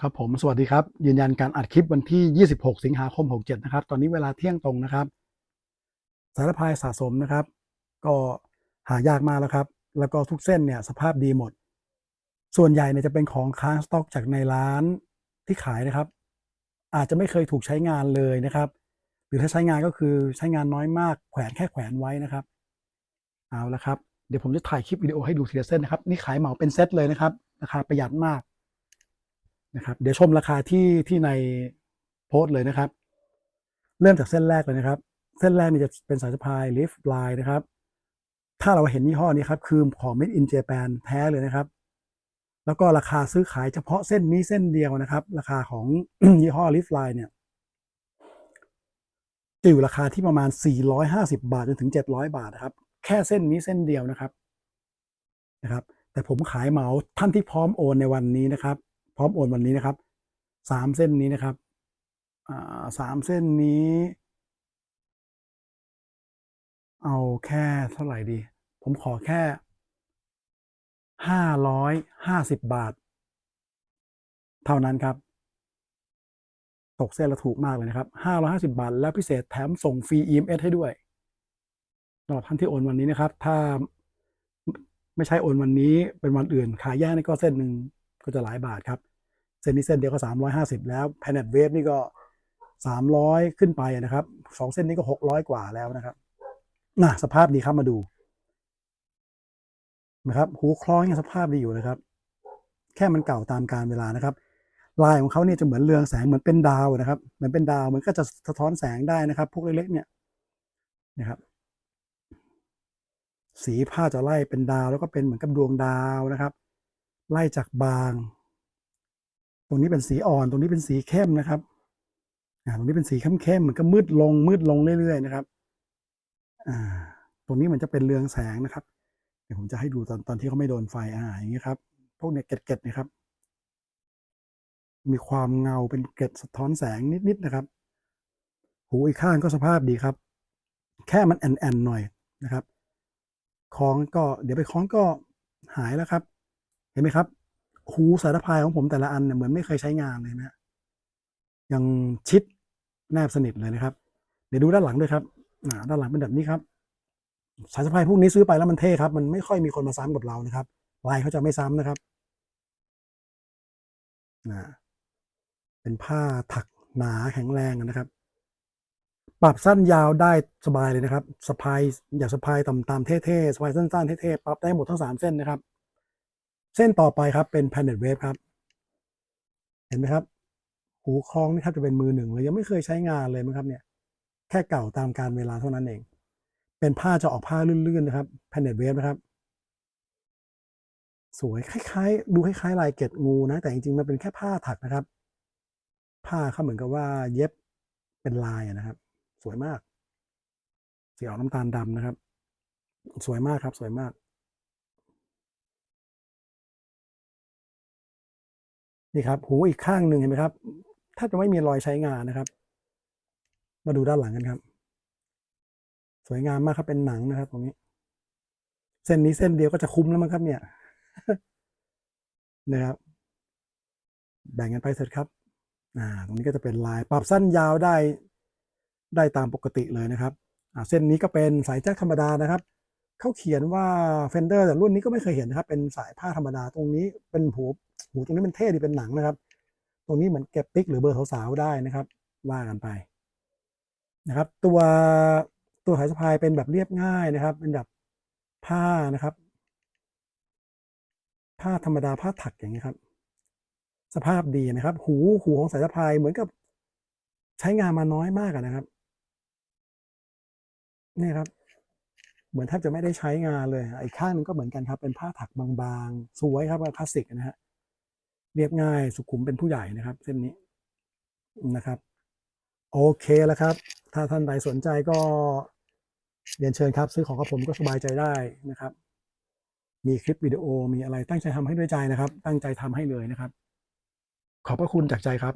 ครับผมสวัสดีครับ ยืนยันการอัดคลิปวันที่ 26 สิงหาคม 67 นะครับ ตอนนี้เวลาเที่ยงตรงนะครับ สารพายสะสมนะครับ ก็หายากมากแล้วครับ แล้วก็ทุกเส้นเนี่ยสภาพดีหมด ส่วนใหญ่เนี่ยจะเป็นของค้างสต็อกจากในร้านที่ขายนะครับ อาจจะไม่เคยถูกใช้งานเลยนะครับ หรือถ้าใช้งานก็คือใช้งานน้อยมากแขวนแค่แขวนไว้นะครับเอาละครับเดี๋ยวผมจะถ่ายคลิปวิดีโอให้ดูทีละเส้นนะครับนี่ขายเหมาเป็นเซตเลยนะครับราคาประหยัดมาก นะครับเดี๋ยวชมราคาที่ที่ในโพสต์เลยนะครับ เริ่มจากเส้นแรกเลยนะครับ เส้นแรกนี่จะเป็นสายสะพายลิฟต์ลายนะครับ ถ้าเราเห็นยี่ห้อนี้ครับคือของ Made in Japan แท้เลยนะครับ แล้วก็ราคาซื้อขายเฉพาะเส้นนี้เส้นเดียวนะครับ ราคาของยี่ห้อลิฟต์ลายเนี่ยจะอยู่ราคาที่ประมาณ 450 บาทจนถึง 700 บาทนะครับ แค่เส้นนี้เส้นเดียวนะครับนะครับ แต่ผมขายเหมาท่านที่พร้อมโอนในวันนี้นะครับ พร้อมโอนวันนี้นะครับสามเส้นนี้นะครับสามเส้นนี้ เอาแค่เท่าไหร่ดี ผมขอแค่ห้าร้อยห้าสิบบาท เท่านั้นครับตกเส้นละถูกมากเลยนะครับห้าร้อยห้าสิบาท แล้วพิเศษแถมส่งฟรี EMS ให้ด้วยสำหรับท่านที่โอนวันนี้นะครับ ถ้าไม่ใช่โอนวันนี้เป็นวันอื่นขายแยกนี่ก็เส้นหนึ่งก็จะหลายบาทครับ เส้นนี้เส้นเดียวก็สามร้อยห้าสิบแล้วแพนเน็ตเวฟนี่ก็สามร้อยขึ้นไปนะครับสองเส้นนี้ก็หกร้อยกว่าแล้วนะครับน่ะสภาพดีครับมาดูนะครับหูคล้องยังสภาพดีอยู่นะครับ แค่มันเก่าตามกาลเวลานะครับลายของเขาเนี่ยจะเหมือนเรืองแสงเหมือนเป็นดาวนะครับเหมือนเป็นดาวมันก็จะสะท้อนแสงได้นะครับ พวกเล็กๆเนี่ยนะครับ สีผ้าจะไล่เป็นดาวแล้วก็เป็นเหมือนกับดวงดาวนะครับ ไล่จากบาง ตรงนี้เป็นสีอ่อน ตรงนี้เป็นสีเข้มนะครับตรงนี้เป็นสีเข้มๆเหมือนก็มืดลงมืดลงเรื่อยๆนะครับตรงนี้มันจะเป็นเรืองแสงนะครับ เดี๋ยวผมจะให้ดูตอนตอนที่เขาไม่โดนไฟอ่าอย่างนี้ครับ พวกเนี่ยเกล็ดๆนะครับ มีความเงาเป็นเกล็ดสะท้อนแสงนิดๆนะครับ หูอีกข้างก็สภาพดีครับ แค่มันแอนๆหน่อยนะครับคล้องก็เดี๋ยวไปคล้องก็หายแล้วครับ เห็นไหมครับ หูสายพายของผมแต่ละอันเนี่ยเหมือนไม่เคยใช้งานเลยนะยังชิดแนบสนิทเลยนะครับ เดี๋ยวดูด้านหลังด้วยครับอ่าด้านหลังเป็นแบบนี้ครับ สายสะพายพวกนี้ซื้อไปแล้วมันเท่ครับ มันไม่ค่อยมีคนมาซ้ำกับเรานะครับลายเขาจะไม่ซ้ำนะครับนะเป็นผ้าถักหนาแข็งแรงนะครับ ปรับสั้นยาวได้สบายเลยนะครับสะพายอยากสะพายต่ำๆเท่ๆสะพายสั้นๆเท่ๆปรับได้หมดทั้งสามเส้นนะครับ เส้นต่อไปครับเป็น Planet Wave ครับ เห็นไหมครับ หูคล้องนี่แทบจะเป็นมือหนึ่งเลยยังไม่เคยใช้งานเลยมั้งครับเนี่ย แค่เก่าตามการเวลาเท่านั้นเอง เป็นผ้าจะออกผ้าลื่นๆนะครับ Planet Wave นะครับ สวยคล้ายๆ ดูคล้ายๆลายเกล็ดงูนะ แต่จริงๆมันเป็นแค่ผ้าถักนะครับ ผ้าเขาเหมือนกับว่าเย็บเป็นลายนะครับ สวยมาก สีออกน้ำตาลดำนะครับ สวยมากครับ สวยมาก นี่ครับ หูอีกข้างหนึ่งเห็นไหมครับแทบจะไม่มีรอยใช้งานนะครับ มาดูด้านหลังกันครับ สวยงามมากครับเป็นหนังนะครับตรงนี้ เส้นนี้เส้นเดียวก็จะคุ้มแล้วมั้งครับ เนี่ยนะครับแบ่งกันไปเสร็จครับอ่าตรงนี้ก็จะเป็นลายปรับสั้นยาวได้ได้ตามปกติเลยนะครับอ่าเส้นนี้ก็เป็นสายแจ็คธรรมดานะครับเขาเขียนว่า Fender แต่รุ่นนี้ก็ไม่เคยเห็นนะครับ เป็นสายผ้าธรรมดาตรงนี้เป็นหู หูตรงนี้เป็นเท่ดีเป็นหนังนะครับ ตรงนี้เหมือนเก็บปิกหรือเบอร์สาวๆได้นะครับ ว่ากันไปนะครับ ตัวตัวสายสะพายเป็นแบบเรียบง่ายนะครับ เป็นแบบผ้านะครับ ผ้าธรรมดาผ้าถักอย่างนี้ครับ สภาพดีนะครับ หูหูของสายสะพายเหมือนกับใช้งานมาน้อยมากนะครับนี่ครับ เหมือนแทบจะไม่ได้ใช้งานเลยอีกข้างนึงก็เหมือนกันครับ เป็นผ้าถักบางๆ สวยครับคลาสสิกนะฮะ เรียบง่ายสุขุมเป็นผู้ใหญ่นะครับ เส้นนี้นะครับ โอเคแล้วครับ ถ้าท่านใดสนใจก็เรียนเชิญครับ ซื้อของกับผมก็สบายใจได้นะครับ มีคลิปวิดีโอมีอะไรตั้งใจทำให้ด้วยใจนะครับ ตั้งใจทำให้เลยนะครับ ขอบพระคุณจากใจครับ